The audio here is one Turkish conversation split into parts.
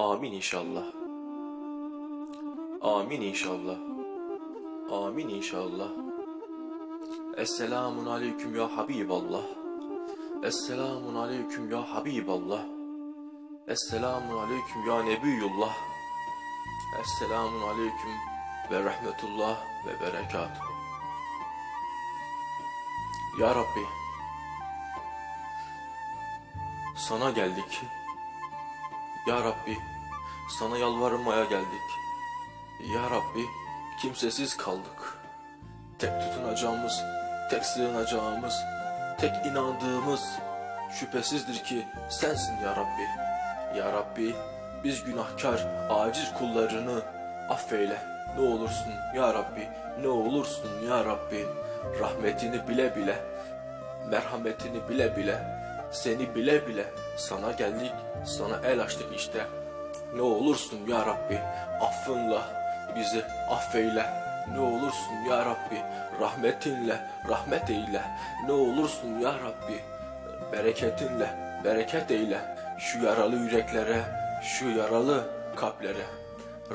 Amin inşallah. Amin inşallah. Amin inşallah. Esselamun aleyküm ya Habiballah. Esselamun aleyküm ya Habiballah. Esselamun aleyküm ya Nebiyullah. Esselamun aleyküm ve rahmetullah ve berekatuhu. Ya Rabbi, sana geldik. Ya Rabbi, sana yalvarmaya geldik. Ya Rabbi, kimsesiz kaldık. Tek tutunacağımız, tek sığınacağımız, tek inandığımız şüphesizdir ki sensin ya Rabbi. Ya Rabbi, biz günahkar, aciz kullarını affeyle. Ne olursun ya Rabbi, ne olursun ya Rabbi. Rahmetini bile bile, merhametini bile bile, seni bile bile sana geldik, sana el açtık işte. Ne olursun ya Rabbi, affınla bizi affeyle. Ne olursun ya Rabbi, rahmetinle rahmet eyle. Ne olursun ya Rabbi, bereketinle bereket eyle. Şu yaralı yüreklere, şu yaralı kalplere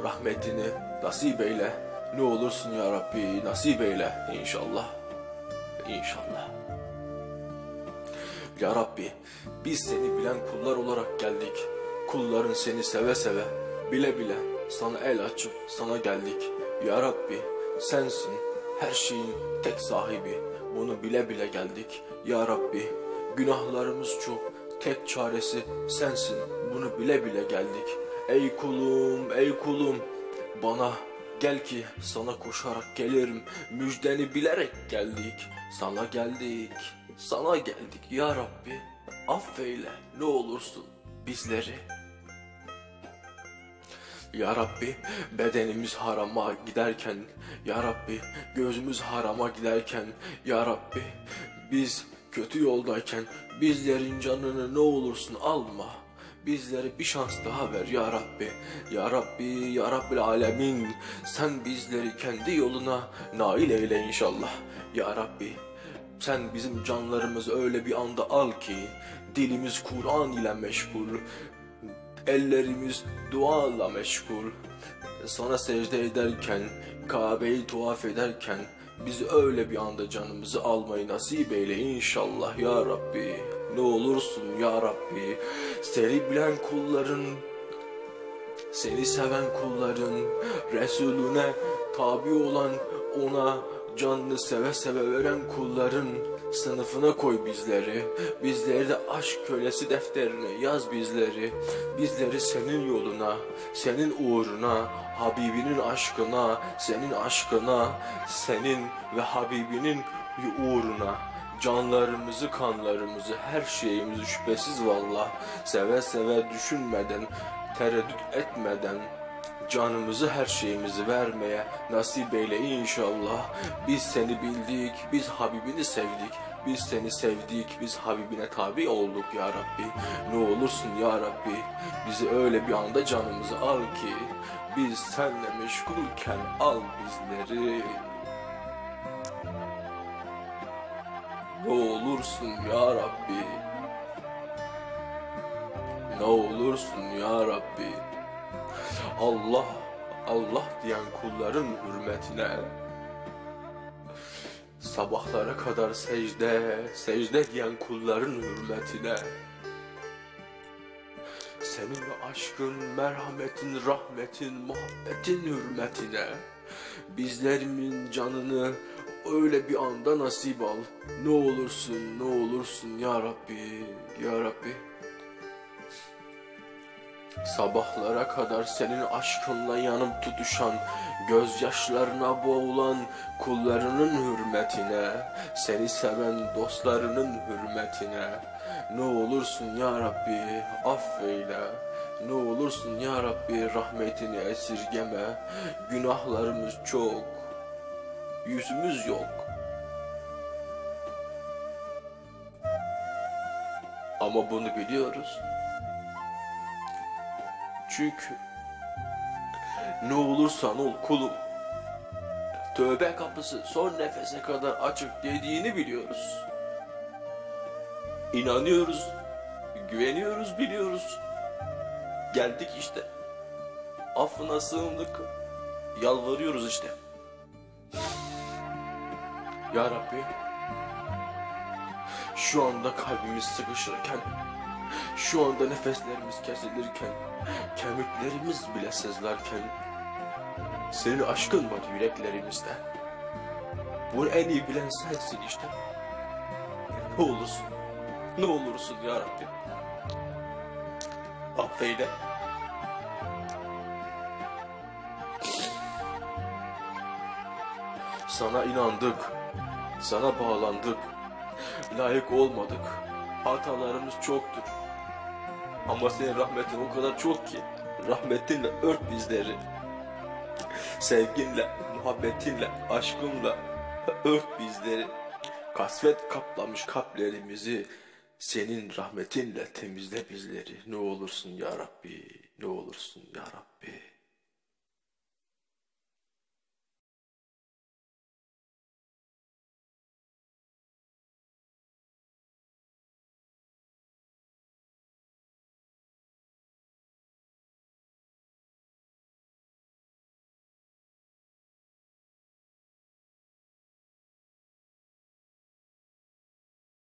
rahmetini nasip eyle. Ne olursun ya Rabbi nasip eyle inşallah. İnşallah. Ya Rabbi biz seni bilen kullar olarak geldik. Kulların seni seve seve bile bile sana el açıp sana geldik. Ya Rabbi sensin her şeyin tek sahibi. Bunu bile bile geldik. Ya Rabbi günahlarımız çok tek çaresi sensin. Bunu bile bile geldik. Ey kulum ey kulum bana Gel ki sana koşarak gelirim, müjdeni bilerek geldik. Sana geldik, sana geldik ya Rabbi. Affeyle ne olursun bizleri. Ya Rabbi bedenimiz harama giderken, Ya Rabbi gözümüz harama giderken, Ya Rabbi biz kötü yoldayken bizlerin canını ne olursun alma. Bizlere bir şans daha ver ya Rabbi. Ya Rabbi, Ya Rabbil Alemin. Sen bizleri kendi yoluna nail eyle inşallah. Ya Rabbi, sen bizim canlarımızı öyle bir anda al ki dilimiz Kur'an ile meşgul, ellerimiz duayla meşgul. Sana secde ederken, Kabe'yi tuhaf ederken biz öyle bir anda canımızı almayı nasip eyle inşallah ya Rabbi. Ne olursun ya Rabbi. Seni bilen kulların, seni seven kulların, Resulüne tabi olan ona canını seve seve veren kulların sınıfına koy bizleri. Bizleri de aşk kölesi defterine yaz bizleri. Bizleri senin yoluna, senin uğruna, Habibinin aşkına, senin aşkına, senin ve Habibinin uğruna canlarımızı, kanlarımızı, her şeyimizi şüphesiz valla seve seve düşünmeden, tereddüt etmeden canımızı her şeyimizi vermeye nasip eyle inşallah. Biz seni bildik, biz Habibini sevdik. Biz seni sevdik, biz Habibine tabi olduk ya Rabbi. Ne olursun ya Rabbi, bizi öyle bir anda canımızı al ki, biz senle meşgulken al bizleri. Ne olursun ya Rabbi. Ne olursun ya Rabbi. Allah, Allah diyen kulların hürmetine sabahlara kadar secde, secde diyen kulların hürmetine senin aşkın, merhametin, rahmetin, muhabbetin hürmetine bizlerimin canını öyle bir anda nasip al. Ne olursun, ne olursun ya Rabbi, ya Rabbi. Sabahlara kadar senin aşkınla yanıp tutuşan, gözyaşlarına boğulan kullarının hürmetine, seni seven dostlarının hürmetine, ne olursun ya Rabbi affeyle, ne olursun ya Rabbi rahmetini esirgeme, günahlarımız çok, yüzümüz yok. Ama bunu biliyoruz. Çünkü ne olursan ol kulum. Tövbe kapısı son nefese kadar açık dediğini biliyoruz. İnanıyoruz, güveniyoruz, biliyoruz. Geldik işte. affına sığındık. Yalvarıyoruz işte. Ya Rabbi, şu anda kalbimiz sıkışırken, şu anda nefeslerimiz kesilirken, kemiklerimiz bile sızlarken, senin aşkın var yüreklerimizde. Bunu en iyi bilen sensin işte. Ne olursun, ne olursun ya Rabbi. Affeyle. Sana inandık, sana bağlandık, layık olmadık. Hatalarımız çoktur. Ama senin rahmetin o kadar çok ki, rahmetinle ört bizleri. Sevginle, muhabbetinle, aşkınla ört bizleri. Kasvet kaplamış kalplerimizi, senin rahmetinle temizle bizleri. Ne olursun ya Rabbi, ne olursun ya Rabbi.